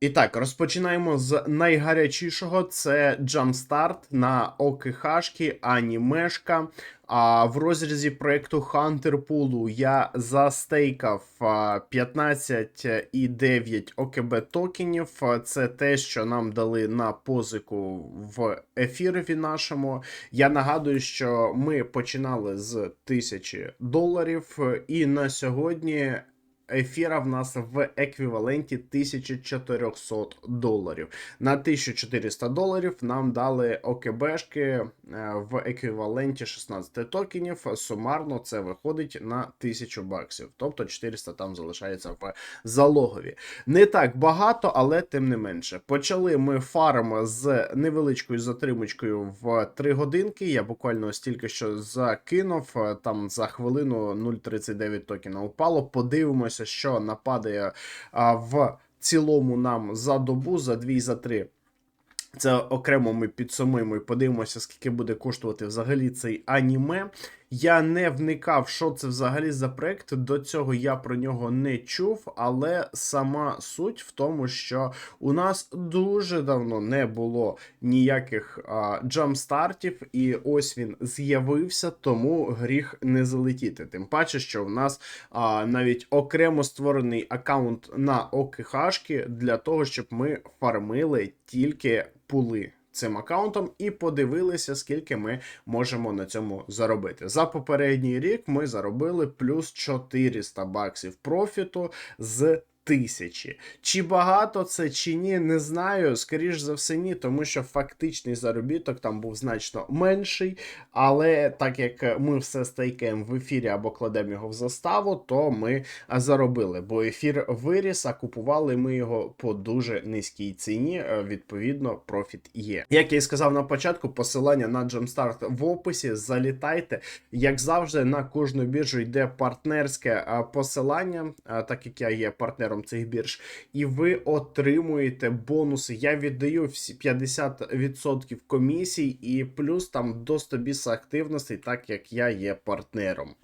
І так, розпочинаємо з найгарячішого. Це Jumpstart на ОКХшки, анімешка. А в розрізі проекту Pool я застейкав 15,9 ОКБ токенів. Це те, що нам дали на позику в ефірові нашому. Я нагадую, що ми починали з 1000 доларів, і на сьогодні ефіра в нас в еквіваленті 1400 доларів. На 1400 доларів нам дали ОКБшки е, в еквіваленті 16 токенів. Сумарно це виходить на 1000 баксів. Тобто 400 там залишається в залогові. Не так багато, але тим не менше. Почали ми фарм з невеличкою затримочкою в 3 годинки. Я буквально стільки що закинув. е, Там за хвилину 0,39 токена упало. Подивимося, що нападає а, в цілому нам за добу, за 2 за 3. Це окремо ми підсумуємо і подивимося, скільки буде коштувати взагалі цей аніме. Я не вникав, що це взагалі за проект. До цього я про нього не чув, але сама суть в тому, що у нас дуже давно не було ніяких а, джамстартів, і ось він з'явився, тому гріх не залетіти. Тим паче, що в нас а, навіть окремо створений аккаунт на ОКХшки для того, щоб ми фармили тільки пули. Цим аккаунтом і подивилися, скільки ми можемо на цьому заробити. За попередній рік ми заробили плюс 400 баксів профіту з тисячі. Чи багато це, чи ні, не знаю. Скоріш за все, ні, тому що фактичний заробіток там був значно менший. Але так як ми все стейкаємо в ефірі або кладемо його в заставу, то ми заробили. Бо ефір виріс, а купували ми його по дуже низькій ціні. е, Відповідно, профіт є. Як я і сказав на початку, посилання на Jumpstart в описі. Залітайте. Як завжди, на кожну біржу йде партнерське посилання, так як я є партнером цих бірж, і ви отримуєте бонуси. Я віддаю всі 50% комісій і плюс там до 100 біса активностей, так як я є партнером.